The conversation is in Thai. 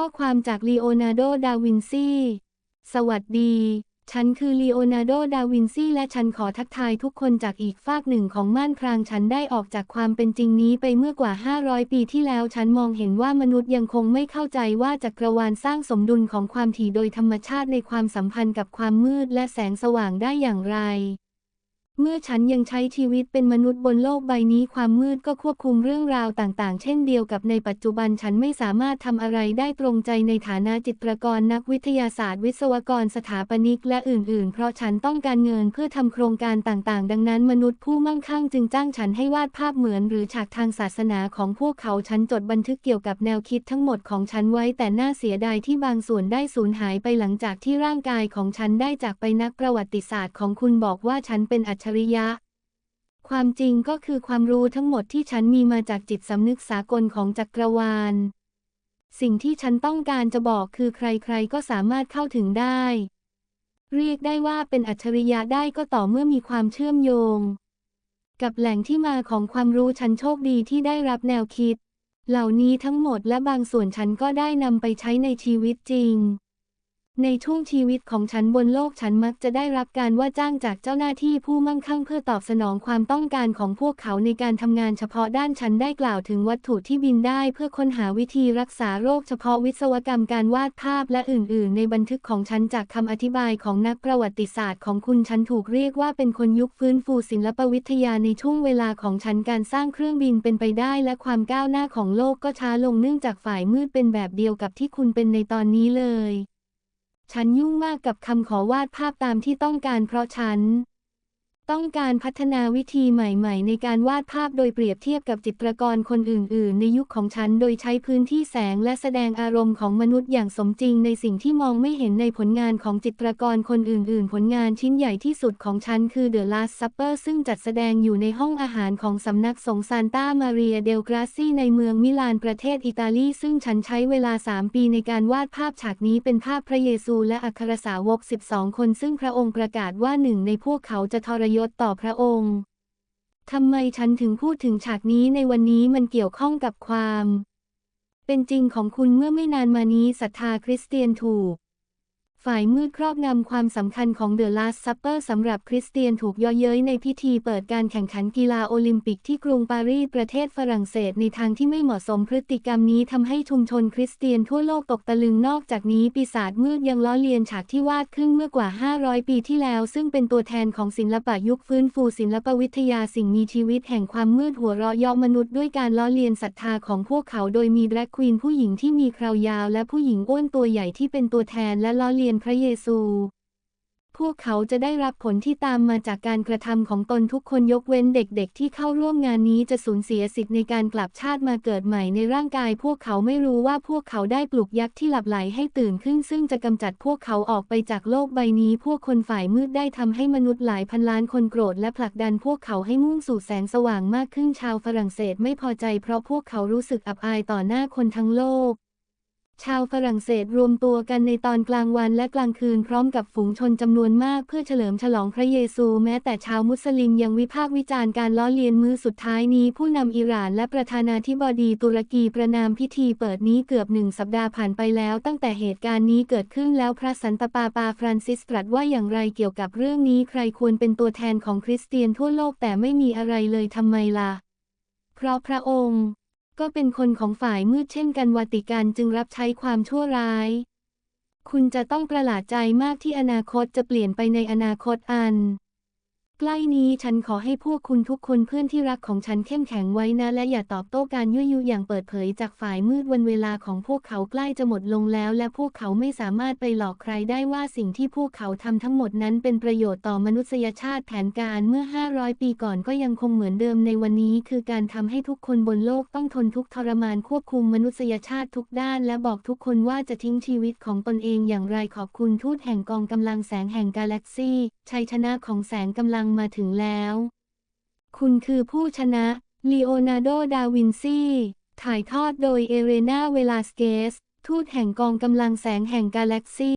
ข้อความจากลีโอนาร์โด ดาวินซี สวัสดี ฉันคือลีโอนาร์โด ดาวินซี และฉันขอทักทายทุกคนจากอีกฟากหนึ่งของม่านพรางฉันได้ออกจากความเป็นจริงนี้ไปเมื่อกว่า 500 ปีที่แล้ว ฉันมองเห็นว่ามนุษย์ยังคงไม่เข้าใจว่าจักรวาลสร้างสมดุลของความถี่โดยธรรมชาติในความสัมพันธ์กับความมืดและแสงสว่างได้อย่างไร เมื่อฉันยังใช้ชีวิตเป็นมนุษย์บนโลกใบนี้ความมืดก็ควบคุมเรื่องราวต่างๆ เช่นเดียวกับในปัจจุบันฉันไม่สามารถทำอะไรได้ตรงใจในฐานะจิตรกรนักวิทยาศาสตร์ วิศวกรสถาปนิกและอื่นๆ เพราะฉันต้องการเงินเพื่อทำโครงการต่างๆ ดังนั้นมนุษย์ผู้มั่งคั่งจึงจ้างฉันให้วาดภาพเหมือน หรือฉากทางศาสนาของพวกเขาฉันจดบันทึกเกี่ยวกับแนวคิดทั้งหมดของฉันไว้แต่น่าเสียดายที่บางส่วนได้สูญหายไปหลังจากที่ร่างกายของฉันได้จากไปนักประวัติศาสตร์ของคุณบอกว่าฉันเป็นอัจฉริยะ ความจริงก็คือความรู้ทั้งหมดที่ฉันมีมาจากจิตสำนึกสากลของจักรวาล สิ่งที่ฉันต้องการจะบอกคือใครๆก็สามารถเข้าถึงได้ เรียกได้ว่าเป็นอัจฉริยะได้ก็ต่อเมื่อมีความเชื่อมโยง กับแหล่งที่มาของความรู้ฉันโชคดีที่ได้รับแนวคิด เหล่านี้ทั้งหมดและบางส่วนฉันก็ได้นำไปใช้ในชีวิตจริง ในช่วงชีวิตของฉันบนโลกฉันมักจะได้รับการว่าจ้างจากเจ้าหน้าที่ผู้มั่งคั่งเพื่อตอบสนองความต้องการของพวกเขาในการทำงานเฉพาะด้านฉันได้กล่าวถึงวัตถุที่บินได้เพื่อค้นหาวิธีรักษาโรคเฉพาะวิศวกรรมการวาดภาพและอื่น ๆ ในบันทึกของฉันจากคำอธิบายของนักประวัติศาสตร์ของคุณฉันถูกเรียกว่าเป็นคนยุคฟื้นฟูศิลปวิทยาในช่วงเวลาของฉันการสร้างเครื่องบินเป็นไปได้และความก้าวหน้าของโลกก็ช้าลงเนื่องจากฝ่ายมืดเป็นแบบเดียวกับที่คุณเป็นในตอนนี้เลย ฉันยุ่งมากกับคำขอวาดภาพตามที่ต้องการเพราะฉัน ต้องการพัฒนาวิธีใหม่ๆ ในการวาดภาพโดยเปรียบเทียบกับจิตรกรคนอื่น ๆ ในยุคของฉันโดยใช้พื้นที่แสงและแสดงอารมณ์ของมนุษย์อย่างสมจริงในสิ่งที่มองไม่เห็นในผลงานของจิตรกรคนอื่น ๆ ผลงานชิ้นใหญ่ที่สุดของฉันคือ The Last Supper ซึ่งจัดแสดงอยู่ในห้องอาหารของสำนักสงซานตามาเรียเดลกราซีในเมืองมิลานประเทศอิตาลี ซึ่งฉันใช้เวลา 3 ปีในการวาดภาพฉากนี้เป็นภาพพระเยซูและอัครสาวก 12 คน ซึ่งพระองค์ประกาศว่าหนึ่งในพวกเขาจะทรยศต่อพระองค์ทำไมฉันถึงพูดถึงฉากนี้ในวันนี้มันเกี่ยวข้องกับความ เป็นจริงของคุณเมื่อไม่นานมานี้ศรัทธาคริสเตียนถูก ฝ่ายมืดครอบงำความสำคัญของ The Last Supper สำหรับคริสเตียนถูกย่อเย้ยในพิธีเปิดการแข่งขันกีฬาโอลิมปิกที่กรุงปารีสประเทศฝรั่งเศสในทางที่ไม่เหมาะสมพฤติกรรมนี้ทำให้ชุมชนคริสเตียนทั่วโลกตกตะลึงนอกจากนี้ปีศาจมืดยังล้อเลียนฉากที่วาดขึ้นเมื่อกว่า 500 ปีที่แล้ว ซึ่งเป็นตัวแทนของศิลปะยุคฟื้นฟูศิลปวิทยาสิ่งมีชีวิตแห่งความมืดหัวเราะเยาะมนุษย์ด้วยการล้อเลียนศรัทธาของพวกเขาโดยมีแดรกควีนผู้หญิงที่มีคราวยาว และผู้หญิงอ้วนตัวใหญ่ที่เป็นตัวแทนและล้อเลียนพระเยซู พวกเขาจะได้รับผลที่ตามมาจากการกระทำของตนทุกคนยกเว้นเด็กๆ ที่เข้าร่วมงานนี้จะสูญเสียสิทธิ์ในการกลับชาติมาเกิดใหม่ในร่างกาย พวกเขาไม่รู้ว่าพวกเขาได้ปลุกยักษ์ที่หลับไหลให้ตื่นขึ้น ซึ่งจะกำจัดพวกเขาออกไปจากโลกใบนี้ พวกคนฝ่ายมืดได้ทำให้มนุษย์หลายพันล้านคนโกรธและผลักดันพวกเขาให้มุ่งสู่แสงสว่างมากขึ้นชาวฝรั่งเศสไม่พอใจ เพราะพวกเขารู้สึกอับอายต่อหน้าคนทั้งโลก ชาวฝรั่งเศสรวมตัวกันในตอนกลางวันและกลางคืนพร้อมกับฝูงชนจำนวนมากเพื่อเฉลิมฉลองพระเยซู แม้แต่ชาวมุสลิมยังวิพากษ์วิจารณ์การล้อเลียนมือสุดท้ายนี้ผู้นำอิหร่านและประธานาธิบดีตุรกีประนามพิธีเปิดนี้เกือบหนึ่งสัปดาห์ผ่านไปแล้ว ตั้งแต่เหตุการณ์นี้เกิดขึ้นแล้วพระสันตะปาปาฟรานซิสตรัสว่าอย่างไรเกี่ยวกับเรื่องนี้ใครควรเป็นตัวแทนของคริสเตียนทั่วโลกแต่ไม่มีอะไรเลยทำไมล่ะเพราะพระองค์ ก็เป็นคนของฝ่ายมืดเช่นกันวาติกันจึงรับใช้ความชั่วร้าย คุณจะต้องประหลาดใจมากที่อนาคตจะเปลี่ยนไปในอนาคตอัน ใกล้นี้ฉันขอให้พวกคุณทุกคนเพื่อนที่รักของฉันเข้มแข็งไว้นะ และอย่าตอบโต้การยั่วยุอย่างเปิดเผยจากฝ่ายมืดวันเวลาของพวกเขาใกล้จะหมดลงแล้ว และพวกเขาไม่สามารถไปหลอกใครได้ว่าสิ่งที่พวกเขาทำทั้งหมดนั้นเป็นประโยชน์ต่อมนุษยชาติแผนการเมื่อ 500 ปีก่อนก็ยังคงเหมือนเดิมในวันนี้ คือการทำให้ทุกคนบนโลกต้องทนทุกทรมานควบคุมมนุษยชาติทุกด้าน และบอกทุกคนว่าจะทิ้งชีวิตของตนเองอย่างไรขอบคุณทูตแห่งกองกำลังแสงแห่งกาแล็กซี่ชัยชนะของแสงกำลังงมาถึงแล้ว คุณคือผู้ชนะลีโอนาร์โด ดาวินซีถ่ายทอดโดยเอเรนาเวลาสเกส ทูตแห่งกองกำลังแสงแห่งกาแล็กซี